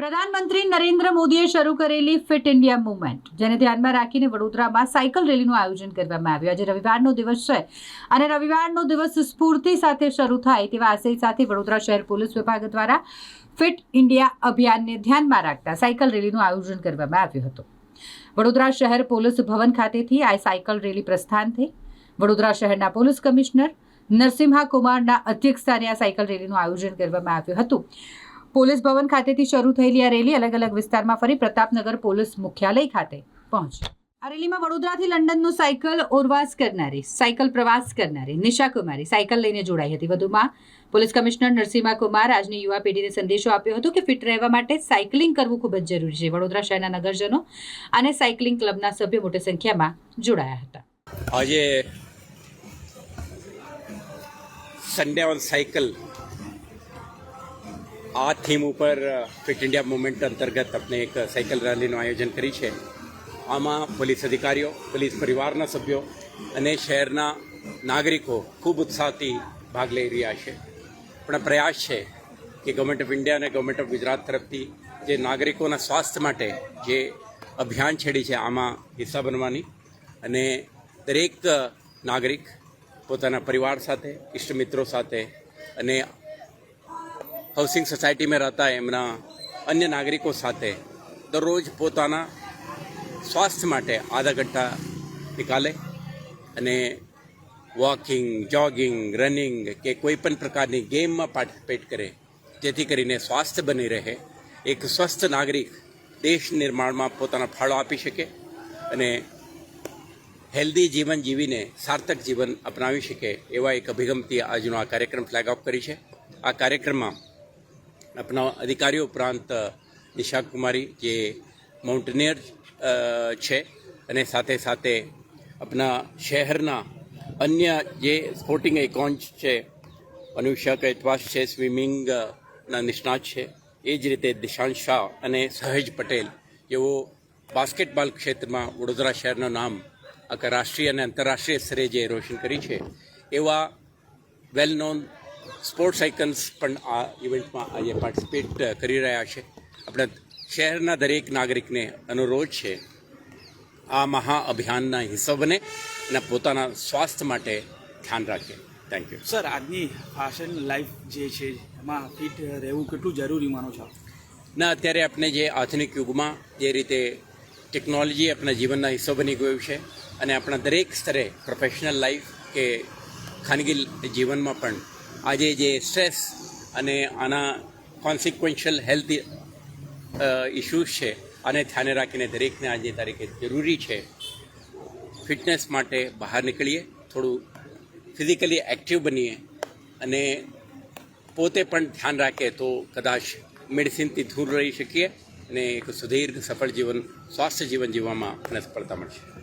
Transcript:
પ્રધાનમંત્રી નરેન્દ્ર મોદીએ શરૂ કરેલી ફિટ ઇન્ડિયા મુવમેન્ટ, જેને ધ્યાનમાં રાખીને વડોદરામાં સાયકલ રેલીનું આયોજન કરવામાં આવ્યું. આજે રવિવારનો દિવસ છે અને રવિવારનો દિવસ સ્ફૂર્તિ સાથે શરૂ થાય તેવા આશય સાથે વડોદરા શહેર પોલીસ વિભાગ દ્વારા ફિટ ઇન્ડિયા અભિયાનને ધ્યાનમાં રાખતા સાયકલ રેલીનું આયોજન કરવામાં આવ્યું હતું. વડોદરા શહેર પોલીસ ભવન ખાતેથી આ સાયકલ રેલી પ્રસ્થાન થઈ. વડોદરા શહેરના પોલીસ કમિશનર નરસિંહા કુમારના અધ્યક્ષસ્થાને આ સાયકલ રેલીનું આયોજન કરવામાં આવ્યું હતું. પોલીસ ભવન ખાતેથી શરૂ થયેલી આ રેલી અલગ અલગ વિસ્તારમાં ફરી પ્રતાપનગર પોલીસ મુખ્યાલય ખાતે પહોંચી. આ રેલીમાં વડોદરાથી લંડનનો સાયકલ ઓરવાસ કરનારી, સાયકલ પ્રવાસ કરનારી નિશા કુમારી સાયકલ લઈને જોડાઈ હતી. વધુમાં પોલીસ કમિશનર નરસિંહા કુમાર આજની યુવા પેઢીને સંદેશો આપ્યો હતો કે ફિટ રહેવા માટે સાયકલિંગ કરવું ખૂબ જ જરૂરી છે. વડોદરા શહેરના નગરજનો અને સાયકલિંગ ક્લબના સભ્યો મોટી સંખ્યામાં જોડાયા હતા. આજે સન્ડે ઓન સાયકલ આ થીમ ઉપર ફિટ ઇન્ડિયા મુવમેન્ટ અંતર્ગત આપણે એક સાયકલ રેલીનું આયોજન કરી છે. આમાં પોલીસ અધિકારીઓ, પોલીસ પરિવારના સભ્યો અને શહેરના નાગરિકો ખૂબ ઉત્સાહથી ભાગ લઈ રહ્યા છે. પણ પ્રયાસ છે કે ગવર્મેન્ટ ઓફ ઇન્ડિયા અને ગવર્મેન્ટ ઓફ ગુજરાત તરફથી જે નાગરિકોના સ્વાસ્થ્ય માટે જે અભિયાન છેડી છે, આમાં હિસ્સા બનવાની અને દરેક નાગરિક પોતાના પરિવાર સાથે ઇષ્ટ મિત્રો સાથે અને હાઉસિંગ સોસાયટીમાં રહેતા એમના અન્ય નાગરિકો સાથે દરરોજ પોતાના સ્વાસ્થ્ય માટે આધા ઘંટા નિકાલે અને વોકિંગ જોગિંગ રનિંગ કે કોઈ પણ પ્રકારની ગેમમાં પાર્ટિસિપેટ કરે, જેથી કરીને સ્વાસ્થ્ય બની રહે. એક સ્વસ્થ નાગરિક દેશ નિર્માણમાં પોતાના ફાળો આપી શકે અને હેલ્ધી જીવન જીવીને સાર્થક જીવન અપનાવી શકે, એવા એક અભિગમથી આજનો આ કાર્યક્રમ ફ્લેગ ઓફ કરી છે. આ કાર્યક્રમમાં આપણા અધિકારીઓ ઉપરાંત નિશા કુમારી જે માઉન્ટેનિયર છે અને સાથે સાથે આપણા શહેરના અન્ય જે સ્પોર્ટિંગ આઇકોન્સ છે, અનુષા કૈતવાસ છે, સ્વિમિંગના નિષ્ણાત છે, એ જ રીતે દિશાંત શાહ અને સહેજ પટેલ, જેઓ બાસ્કેટબોલ ક્ષેત્રમાં વડોદરા શહેરનું નામ આખા રાષ્ટ્રીય અને આંતરરાષ્ટ્રીય સ્તરે જે રોશન કરી છે, એવા વેલ નોન સ્પોર્ટ્સ આઇકન્સ પણ આ ઇવેન્ટમાં આજે પાર્ટિસિપેટ કરી રહ્યા છે. આપણે શહેરના દરેક નાગરિકને અનુરોધ છે આ મહા અભિયાનના હિસ્સો બને અને પોતાના સ્વાસ્થ્ય માટે ધ્યાન રાખે. થેન્ક યુ સર આજની ફાશન લાઈફ જે છે એમાં ફિટ રહેવું કેટલું જરૂરી માનો છો? ના અત્યારે આપણે જે આધુનિક યુગમાં જે રીતે ટેકનોલોજી આપણા જીવનના હિસ્સો બની ગયું છે અને આપણા દરેક સ્તરે પ્રોફેશનલ લાઈફ કે ખાનગી જીવનમાં પણ આજે જે સ્ટ્રેસ અને આના કોન્સિક્વન્શિયલ હેલ્થ ઇશ્યુઝ છે, આને ધ્યાને રાખીને દરેકને આજે તારીખે જરૂરી છે ફિટનેસ માટે બહાર નીકળીએ, થોડું ફિઝિકલી એક્ટિવ બનીએ અને પોતે પણ ધ્યાન રાખે તો કદાચ મેડિસિનથી દૂર રહી શકીએ અને એક સુદીર્ઘ સફળ જીવન, સ્વાસ્થ્ય જીવન જીવવામાં મને સફળતા મળશે.